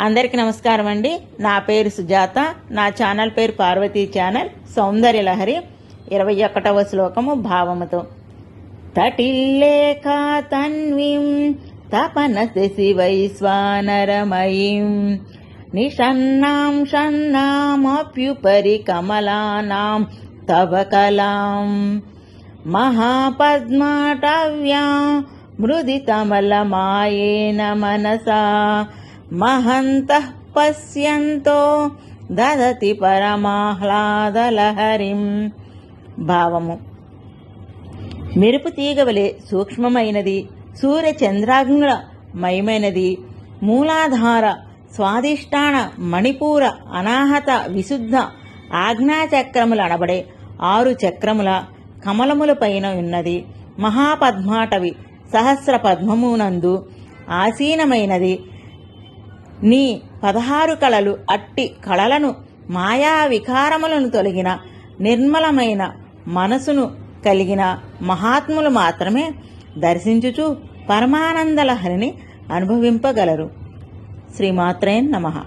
అందరికీ నమస్కారం అండి. నా పేరు సుజాత. నా ఛానల్ పేరు పార్వతీ ఛానల్. సౌందర్య లహరి. ఇరవై ఒకటవ శ్లోకము భావముతో. తటిల్లేఖా తన్వీం తపన శివైశ్వానరమయీం నిషన్నాం షన్నామప్యుపరి కమలానాం తవ కలాం. మహాపద్మాటవ్యా మృదితమలమాయేన మనసా. మహంతః పశ్యంతో దదతి పరమాహ్లాదలహరిం. భావము. మెరుపు తీగవలే సూక్ష్మమైనది సూర్య చంద్రాగ్నుల మయమైనది మూలాధార స్వాదిష్టాన మణిపూర అనాహత విశుద్ధ ఆజ్ఞాచక్రములు అనబడే ఆరు చక్రముల కమలముల పైన ఉన్నది. మహాపద్మాటవి సహస్ర పద్మమునందు ఆసీనమైనది నీ పదహారు కళలు అట్టి కళలను మాయా వికారములను తొలగిన నిర్మలమైన మనసును కలిగిన మహాత్ములు మాత్రమే దర్శించుచు పరమానందలహరిని అనుభవింపగలరు. శ్రీమాత్రేన్ నమః.